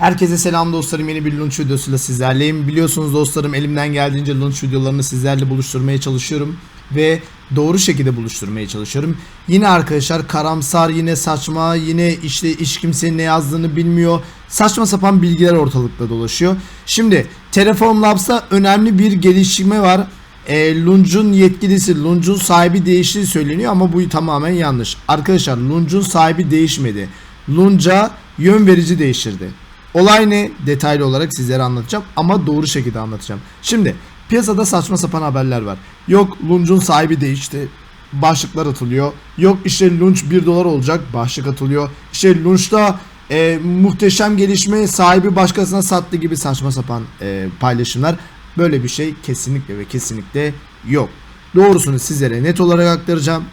Herkese selam dostlarım yeni bir lunch videosuyla sizlerleyim. Biliyorsunuz dostlarım elimden geldiğince lunch videolarını sizlerle buluşturmaya çalışıyorum. Ve doğru şekilde buluşturmaya çalışıyorum. Yine arkadaşlar karamsar yine saçma yine işte iş kimsenin ne yazdığını bilmiyor. Saçma sapan bilgiler ortalıkta dolaşıyor. Şimdi Terraform Labs'ta önemli bir gelişme var. E, Lunch'un yetkilisi, Lunch'un sahibi değiştiği söyleniyor ama bu tamamen yanlış. Arkadaşlar Lunch'un sahibi değişmedi. Lunch'a yön verici değiştirdi. Olay ne? Detaylı olarak sizlere anlatacağım ama doğru şekilde anlatacağım. Şimdi piyasada saçma sapan haberler var. Yok Lunch'un sahibi değişti. Başlıklar atılıyor. Yok işte Lunch 1 dolar olacak. Başlık atılıyor. İşte Lunch'ta e, muhteşem gelişme sahibi başkasına sattı gibi saçma sapan e, paylaşımlar. Böyle bir şey kesinlikle ve kesinlikle yok. Doğrusunu sizlere net olarak aktaracağım.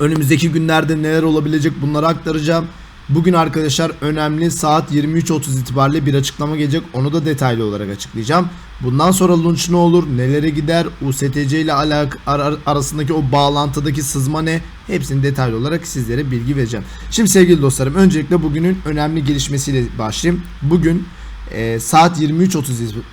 Önümüzdeki günlerde neler olabilecek bunları aktaracağım. Bugün arkadaşlar önemli saat 23.30 itibariyle bir açıklama gelecek. Onu da detaylı olarak açıklayacağım. Bundan sonra launch ne olur, nelere gider, USTC ile alak ar- arasındaki o bağlantıdaki sızma ne? Hepsini detaylı olarak sizlere bilgi vereceğim. Şimdi sevgili dostlarım öncelikle bugünün önemli gelişmesiyle başlayayım. Bugün e, saat 23.30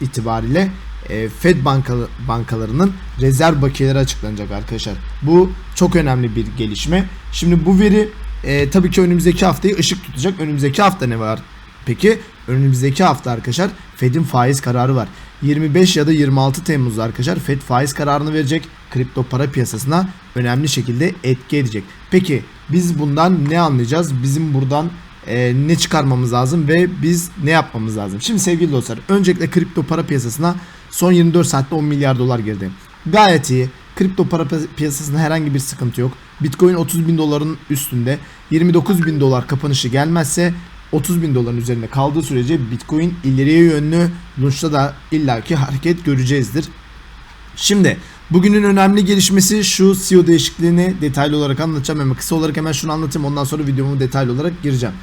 itibariyle e, Fed bankalı, bankalarının rezerv bakiyeleri açıklanacak arkadaşlar. Bu çok önemli bir gelişme. Şimdi bu veri e, tabii ki önümüzdeki haftayı ışık tutacak. Önümüzdeki hafta ne var? Peki önümüzdeki hafta arkadaşlar Fed'in faiz kararı var. 25 ya da 26 Temmuz'da arkadaşlar Fed faiz kararını verecek. Kripto para piyasasına önemli şekilde etki edecek. Peki biz bundan ne anlayacağız? Bizim buradan e, ne çıkarmamız lazım ve biz ne yapmamız lazım? Şimdi sevgili dostlar öncelikle kripto para piyasasına son 24 saatte 10 milyar dolar girdi. Gayet iyi. Kripto para pi- piyasasında herhangi bir sıkıntı yok. Bitcoin 30 bin doların üstünde. 29 bin dolar kapanışı gelmezse 30 bin doların üzerinde kaldığı sürece Bitcoin ileriye yönlü lunchta da illaki hareket göreceğizdir. Şimdi bugünün önemli gelişmesi şu CEO değişikliğini detaylı olarak anlatacağım ama kısa olarak hemen şunu anlatayım ondan sonra videomu detaylı olarak gireceğim.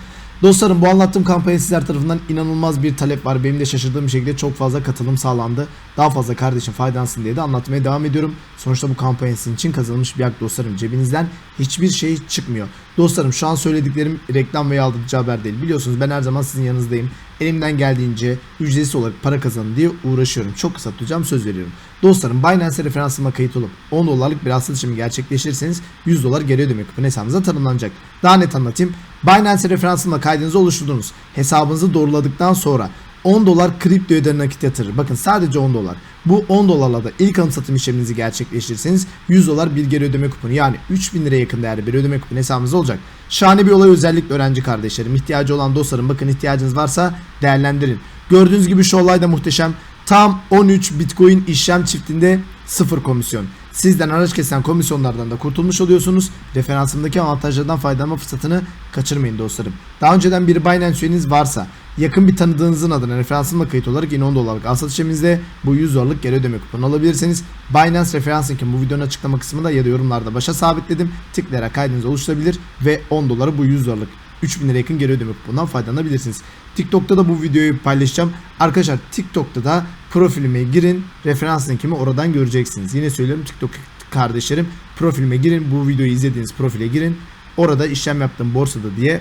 Dostlarım bu anlattığım kampanya sizler tarafından inanılmaz bir talep var. Benim de şaşırdığım bir şekilde çok fazla katılım sağlandı. Daha fazla kardeşim faydalansın diye de anlatmaya devam ediyorum. Sonuçta bu kampanya sizin için kazanılmış bir hak dostlarım. Cebinizden hiçbir şey çıkmıyor. Dostlarım şu an söylediklerim reklam veya aldatıcı haber değil. Biliyorsunuz ben her zaman sizin yanınızdayım. Elimden geldiğince ücretsiz olarak para kazanın diye uğraşıyorum. Çok kısa tutacağım söz veriyorum. Dostlarım Binance referansıma kayıt olup 10 dolarlık bir asıl işlemi gerçekleştirirseniz 100 dolar geri ödeme kupon hesabınıza tanımlanacak. Daha net anlatayım. Binance referansımla kaydınızı oluşturdunuz. Hesabınızı doğruladıktan sonra 10 dolar kripto ödeme nakit yatırır. Bakın sadece 10 dolar. Bu 10 dolarla da ilk alım satım işleminizi gerçekleştirirseniz 100 dolar bir geri ödeme kuponu yani 3000 liraya yakın değerli bir ödeme kuponu hesabınızda olacak. Şahane bir olay özellikle öğrenci kardeşlerim. ihtiyacı olan dostlarım bakın ihtiyacınız varsa değerlendirin. Gördüğünüz gibi şu olay da muhteşem. Tam 13 Bitcoin işlem çiftinde 0 komisyon. Sizden araç kesen komisyonlardan da kurtulmuş oluyorsunuz. Referansımdaki avantajlardan faydalanma fırsatını kaçırmayın dostlarım. Daha önceden bir Binance üyeniz varsa yakın bir tanıdığınızın adına referansımla kayıt olarak yine 10 dolarlık al satış işleminizde bu 100 dolarlık geri ödeme kuponu alabilirsiniz. Binance referans linkim bu videonun açıklama kısmında ya da yorumlarda başa sabitledim. Tıklayarak kaydınızı oluşturabilir ve 10 doları bu 100 dolarlık 3000 lira yakın geri ödeme kuponundan faydalanabilirsiniz. TikTok'ta da bu videoyu paylaşacağım. Arkadaşlar TikTok'ta da profilime girin. Referans linkimi oradan göreceksiniz. Yine söylüyorum TikTok kardeşlerim profilime girin. Bu videoyu izlediğiniz profile girin. Orada işlem yaptım borsada diye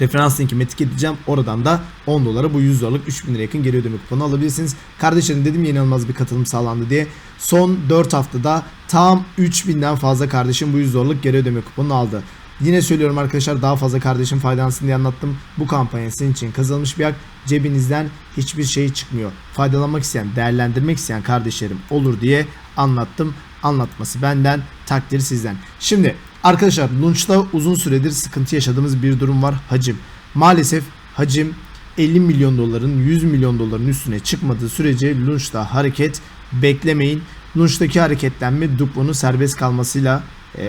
referans linkimi etiketleyeceğim. Oradan da 10 dolara bu 100 dolarlık 3000 lira yakın geri ödeme kuponu alabilirsiniz. Kardeşlerim dedim ya inanılmaz bir katılım sağlandı diye. Son 4 haftada tam 3000'den fazla kardeşim bu 100 dolarlık geri ödeme kuponunu aldı. Yine söylüyorum arkadaşlar daha fazla kardeşim faydalansın diye anlattım. Bu kampanya sizin için kazanılmış bir hak. Cebinizden hiçbir şey çıkmıyor. Faydalanmak isteyen, değerlendirmek isteyen kardeşlerim olur diye anlattım. Anlatması benden, takdiri sizden. Şimdi arkadaşlar Launch'ta uzun süredir sıkıntı yaşadığımız bir durum var. Hacim. Maalesef hacim 50 milyon doların 100 milyon doların üstüne çıkmadığı sürece Launch'ta hareket beklemeyin. Launch'taki hareketlenme Duplo'nun serbest kalmasıyla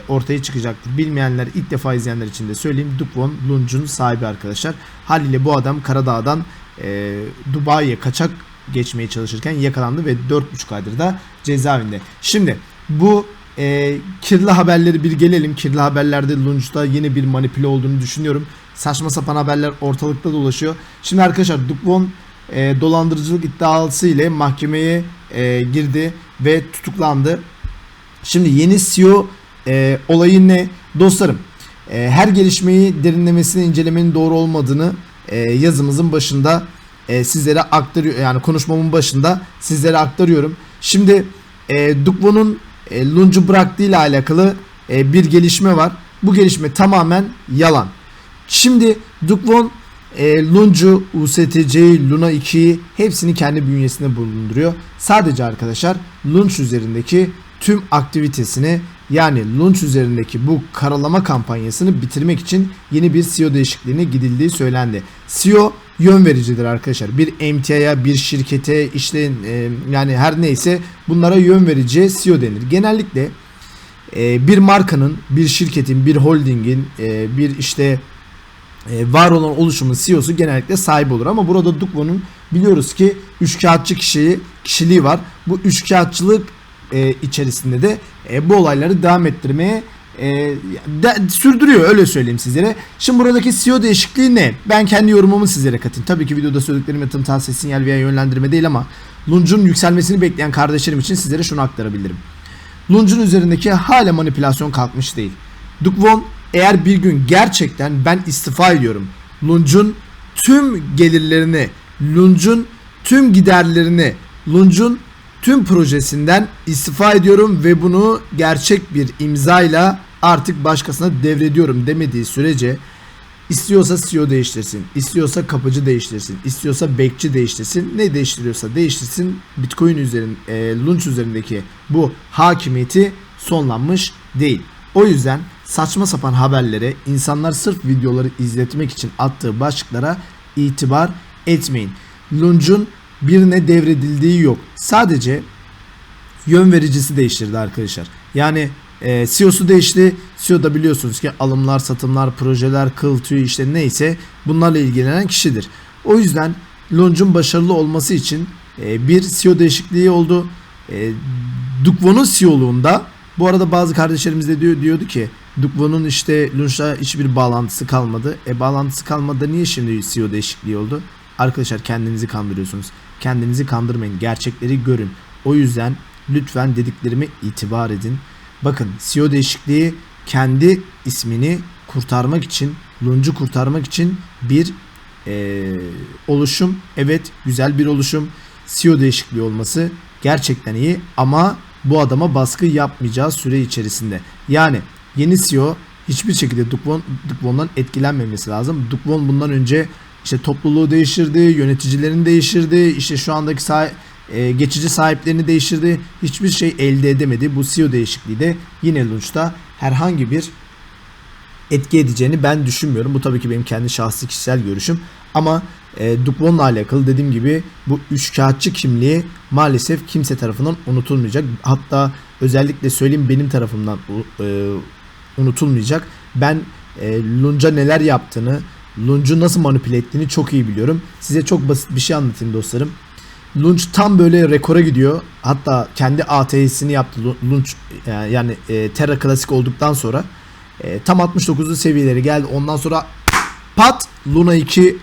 ortaya çıkacaktır. Bilmeyenler ilk defa izleyenler için de söyleyeyim. Duplon Lunch'un sahibi arkadaşlar. Haliyle bu adam Karadağ'dan e, Dubai'ye kaçak geçmeye çalışırken yakalandı ve 4,5 aydır da cezaevinde. Şimdi bu e, kirli haberleri bir gelelim. Kirli haberlerde Lunch'ta yine bir manipüle olduğunu düşünüyorum. Saçma sapan haberler ortalıkta dolaşıyor. Şimdi arkadaşlar Duplon e, dolandırıcılık iddiası ile mahkemeye e, girdi ve tutuklandı. Şimdi yeni CEO e, olayı ne? Dostlarım e, her gelişmeyi derinlemesine incelemenin doğru olmadığını e, yazımızın başında e, sizlere aktarıyor yani konuşmamın başında sizlere aktarıyorum. Şimdi e, Dukvo'nun e, Lunch'u bıraktığı ile alakalı e, bir gelişme var. Bu gelişme tamamen yalan. Şimdi Dukvon e, Lunch'u, USTC'yi, Luna 2'yi hepsini kendi bünyesinde bulunduruyor. Sadece arkadaşlar Lunch üzerindeki tüm aktivitesini yani Lunch üzerindeki bu karalama kampanyasını bitirmek için yeni bir CEO değişikliğine gidildiği söylendi. CEO yön vericidir arkadaşlar. Bir emtiaya, bir şirkete, işte e, yani her neyse bunlara yön verici CEO denir. Genellikle e, bir markanın, bir şirketin, bir holdingin, e, bir işte e, var olan oluşumun CEO'su genellikle sahip olur. Ama burada Dukvo'nun biliyoruz ki üçkağıtçı kişiliği, kişiliği var. Bu üçkağıtçılık e, içerisinde de e, bu olayları devam ettirmeye e, de, sürdürüyor öyle söyleyeyim sizlere. Şimdi buradaki CEO değişikliği ne? Ben kendi yorumumu sizlere katayım. Tabii ki videoda söylediklerim yatırım tavsiye sinyal veya yönlendirme değil ama Lunch'un yükselmesini bekleyen kardeşlerim için sizlere şunu aktarabilirim. Lunch'un üzerindeki hala manipülasyon kalkmış değil. Dukvon eğer bir gün gerçekten ben istifa ediyorum. Lunch'un tüm gelirlerini, Lunch'un tüm giderlerini, Lunch'un tüm projesinden istifa ediyorum ve bunu gerçek bir imzayla artık başkasına devrediyorum demediği sürece istiyorsa CEO değiştirsin, istiyorsa kapıcı değiştirsin, istiyorsa bekçi değiştirsin, ne değiştiriyorsa değiştirsin. Bitcoin üzerin, e, Lunch üzerindeki bu hakimiyeti sonlanmış değil. O yüzden saçma sapan haberlere, insanlar sırf videoları izletmek için attığı başlıklara itibar etmeyin. Lunch'un birine devredildiği yok. Sadece yön vericisi değiştirdi arkadaşlar. Yani e, CEO'su değişti. CEO da biliyorsunuz ki alımlar, satımlar, projeler, kıl tüy işte neyse bunlarla ilgilenen kişidir. O yüzden Lunch'un başarılı olması için e, bir CEO değişikliği oldu. E, Dukvo'nun CEO'luğunda bu arada bazı kardeşlerimiz de diyor, diyordu ki Dukvo'nun işte Lunch'la hiçbir bağlantısı kalmadı. E bağlantısı kalmadı niye şimdi CEO değişikliği oldu? Arkadaşlar kendinizi kandırıyorsunuz. Kendinizi kandırmayın. Gerçekleri görün. O yüzden lütfen dediklerime itibar edin. Bakın CEO değişikliği kendi ismini kurtarmak için, Lunch'u kurtarmak için bir e, oluşum. Evet güzel bir oluşum. CEO değişikliği olması gerçekten iyi ama bu adama baskı yapmayacağı süre içerisinde. Yani yeni CEO hiçbir şekilde Dukvon, Dukvon'dan etkilenmemesi lazım. Dukvon bundan önce işte topluluğu değiştirdi, yöneticilerini değiştirdi, işte şu andaki sahip e, geçici sahiplerini değiştirdi. Hiçbir şey elde edemedi. Bu CEO değişikliği de yine Lunch'ta herhangi bir etki edeceğini ben düşünmüyorum. Bu tabii ki benim kendi şahsi kişisel görüşüm. Ama e, Dukvon'la alakalı dediğim gibi bu üçkağıtçı kimliği maalesef kimse tarafından unutulmayacak. Hatta özellikle söyleyeyim benim tarafımdan e, unutulmayacak. Ben e, Lunch'a neler yaptığını, Lunch'u nasıl manipüle ettiğini çok iyi biliyorum. Size çok basit bir şey anlatayım dostlarım. Lunch tam böyle rekora gidiyor. Hatta kendi ATS'ini yaptı Lunch yani e, Terra Klasik olduktan sonra e, tam 69'lu seviyeleri geldi. Ondan sonra pat Luna 2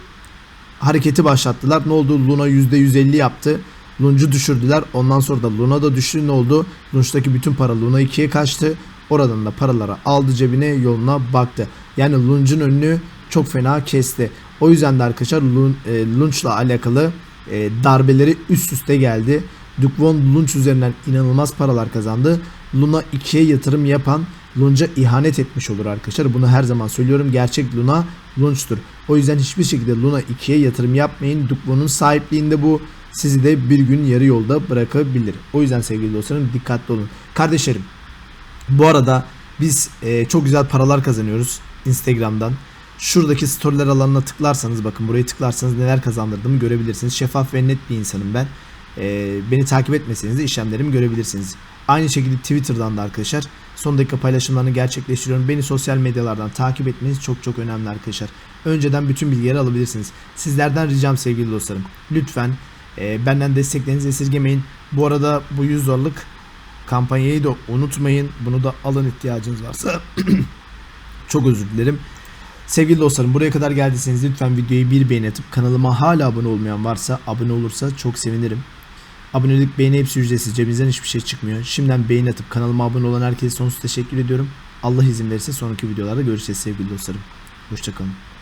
hareketi başlattılar. Ne oldu? Luna %150 yaptı. Lunch'u düşürdüler. Ondan sonra da Luna da düştü. Ne oldu? Lunch'taki bütün para Luna 2'ye kaçtı. Oradan da paraları aldı cebine yoluna baktı. Yani Lunch'un önünü çok fena kesti. O yüzden de arkadaşlar Lunch'la alakalı e, darbeleri üst üste geldi. Dukvon Lunch üzerinden inanılmaz paralar kazandı. Luna 2'ye yatırım yapan Lunch'a ihanet etmiş olur arkadaşlar. Bunu her zaman söylüyorum. Gerçek Luna Lunch'tur. O yüzden hiçbir şekilde Luna 2'ye yatırım yapmayın. Dukvon'un sahipliğinde bu sizi de bir gün yarı yolda bırakabilir. O yüzden sevgili dostlarım dikkatli olun. Kardeşlerim bu arada biz e, çok güzel paralar kazanıyoruz Instagram'dan. Şuradaki storyler alanına tıklarsanız bakın burayı tıklarsanız neler kazandırdığımı görebilirsiniz. Şeffaf ve net bir insanım ben. Ee, beni takip etmeseniz de işlemlerimi görebilirsiniz. Aynı şekilde Twitter'dan da arkadaşlar son dakika paylaşımlarını gerçekleştiriyorum. Beni sosyal medyalardan takip etmeniz çok çok önemli arkadaşlar. Önceden bütün bilgileri alabilirsiniz. Sizlerden ricam sevgili dostlarım. Lütfen e, benden desteklerinizi esirgemeyin. Bu arada bu 100 dolarlık kampanyayı da unutmayın. Bunu da alın ihtiyacınız varsa. çok özür dilerim. Sevgili dostlarım buraya kadar geldiyseniz lütfen videoyu bir beğeni atıp kanalıma hala abone olmayan varsa abone olursa çok sevinirim. Abonelik beğeni hepsi ücretsiz cebinizden hiçbir şey çıkmıyor. Şimdiden beğeni atıp kanalıma abone olan herkese sonsuz teşekkür ediyorum. Allah izin verirse sonraki videolarda görüşeceğiz sevgili dostlarım. Hoşçakalın.